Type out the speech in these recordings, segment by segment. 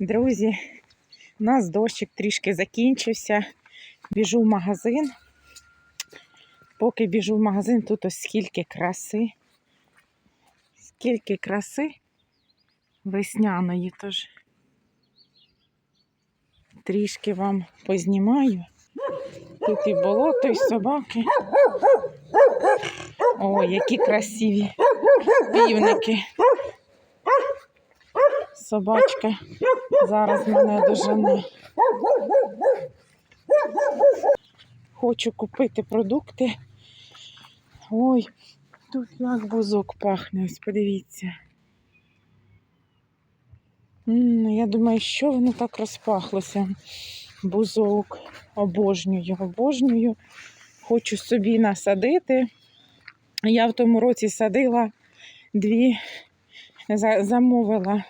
Друзі, у нас дощик трішки закінчився. Біжу в магазин. Поки біжу в магазин, тут ось скільки краси. Скільки краси весняної, тож трішки вам познімаю. Тут і болото, і собаки. О, які красиві півники. Собачка зараз мене дожене. Хочу купити продукти. Ой, тут як бузок пахне, ось подивіться. Я думаю, що воно так розпахлося. Бузок. Обожнюю, обожнюю. Хочу собі насадити. Я в тому році садила дві, замовила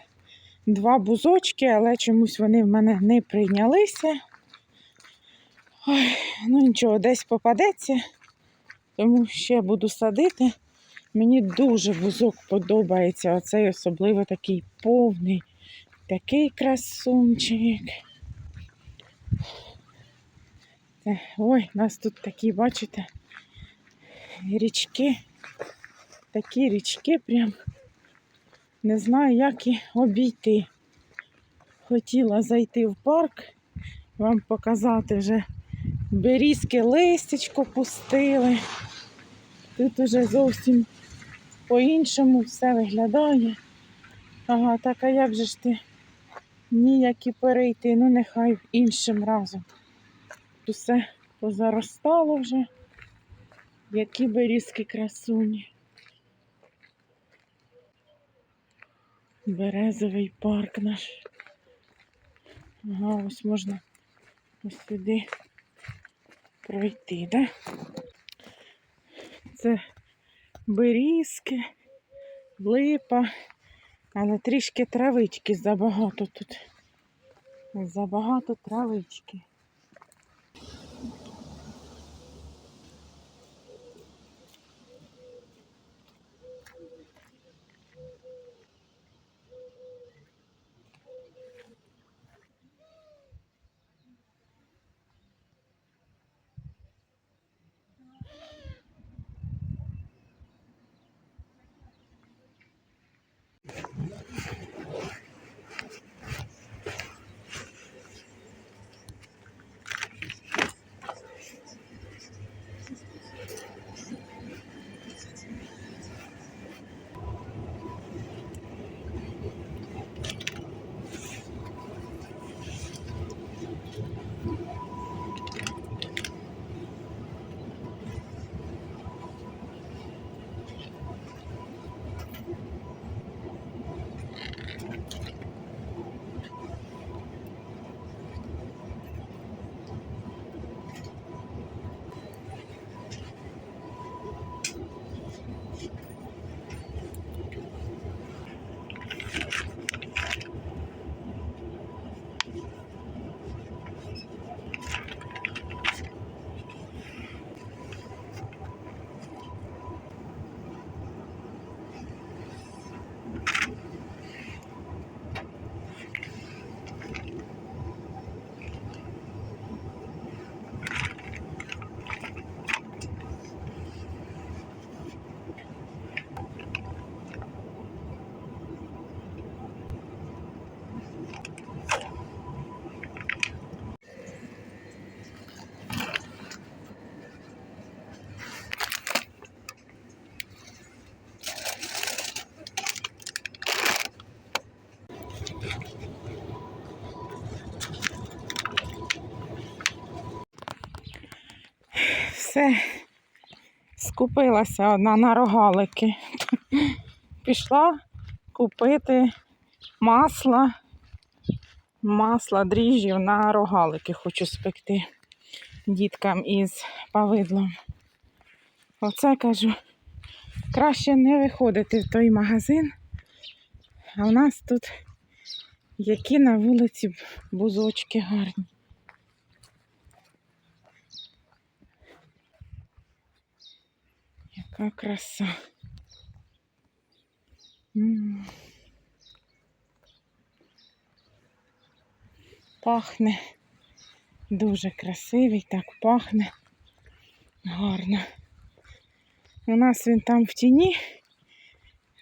два бузочки, але чомусь вони в мене не прийнялися. Ой, ну нічого, десь попадеться, тому ще буду садити. Мені дуже бузок подобається. Оцей особливо такий повний, такий красунчик. Ой, у нас тут такі, бачите, річки. Такі річки прям. Не знаю, як і обійти. Хотіла зайти в парк, вам показати вже берізки листячко пустили. Тут уже зовсім по-іншому все виглядає. Ага, так а як же ж ти ніяк і перейти, ну нехай іншим разом. Тут все позаростало вже. Які берізки красуні. Березовий парк наш. Ага, ось можна ось сюди пройти, да? Це берізки, липа, але трішки травички забагато тут. Забагато травички. Все, скупилася одна на рогалики. Пішла купити масла, масла дріжджів на рогалики хочу спекти діткам із павидлом. Оце кажу, краще не виходити в той магазин. А в нас тут які на вулиці бузочки гарні. Яка краса. Пахне. Дуже красивий, так пахне. Гарно. У нас він там в тіні,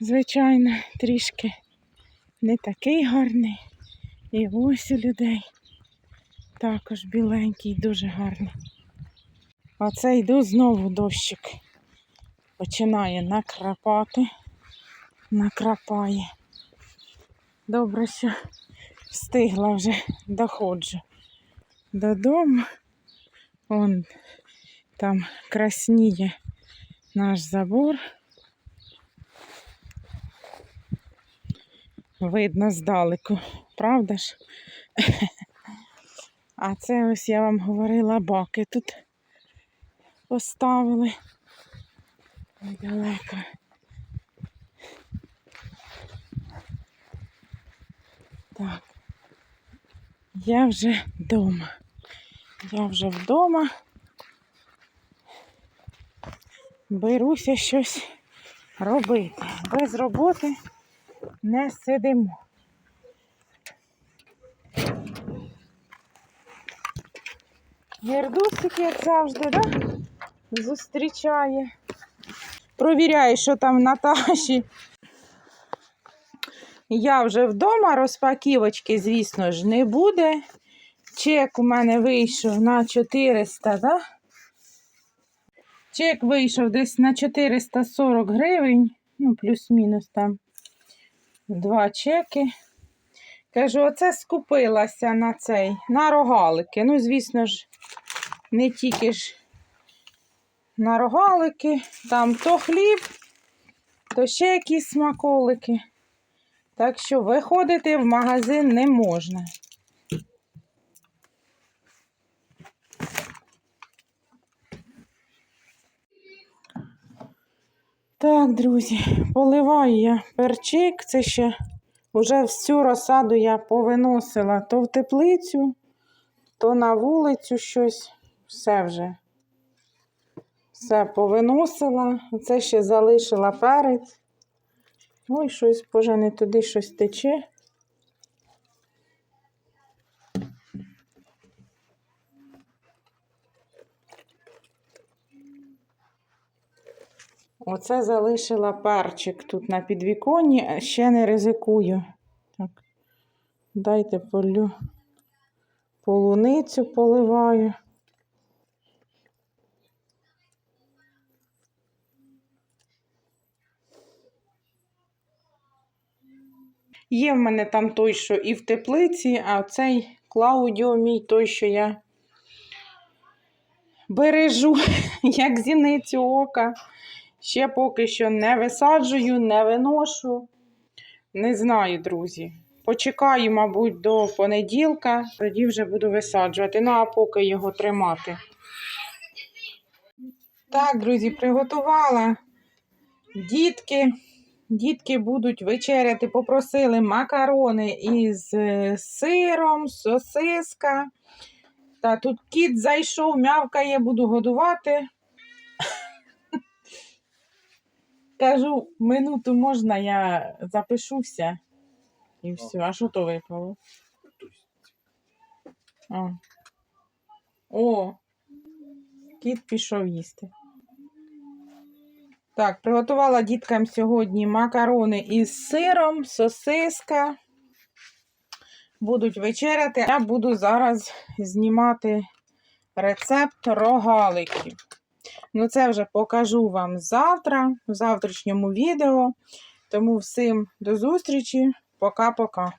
звичайно, трішки не такий гарний. І ось у людей також біленький, дуже гарний. Оце йду знову дощик. Починає накрапати, накрапає. Добре, що встигла вже доходжу додому. Вон там красніє наш забор. Видно здалеку, правда ж? А це ось я вам говорила, баки тут поставили недалеко. Так, я вже вдома. Я вже вдома. Беруся щось робити. Без роботи не сидимо. Гердусик, як завжди, да? зустрічає. Провіряє, що там в Наташі. Я вже вдома, розпаківочки, звісно ж, не буде. Чек у мене вийшов на 400, да? Чек вийшов десь на 440 гривень, ну, плюс-мінус там два чеки. Кажу, оце скупилася на цей, на рогалики. Ну, звісно ж, не тільки ж на рогалики, там то хліб, то ще якісь смаколики. Так що виходити в магазин не можна. Так, друзі, поливаю я перчик. Це ще вже всю розсаду я повиносила то в теплицю, то на вулицю щось. Все вже. Все повиносила. Це ще залишила перець. Ой, щось, боже, не туди щось тече. Оце залишила перчик тут на підвіконні, а ще не ризикую. Так, дайте полю. Полуницю поливаю. Є в мене там той, що і в теплиці, а цей Клаудіо мій той, що я бережу, як зіницю ока. Ще поки що не висаджую, не виношу. Не знаю, друзі. Почекаю, мабуть, до понеділка, тоді вже буду висаджувати. Ну, а поки його тримати. Так, друзі, приготувала. Дітки. Дітки будуть вечеряти, попросили макарони із е, сиром, сосиска. Та тут кіт зайшов, мявкає, буду годувати. Кажу, минуту можна, я запишуся. І все. А що то випало? А. О, кіт пішов їсти. Так, приготувала діткам сьогодні макарони із сиром, сосиска. Будуть вечеряти. Я буду зараз знімати рецепт рогаликів. Ну, це вже покажу вам завтра, в завтрашньому відео. Тому всім до зустрічі. Пока-пока.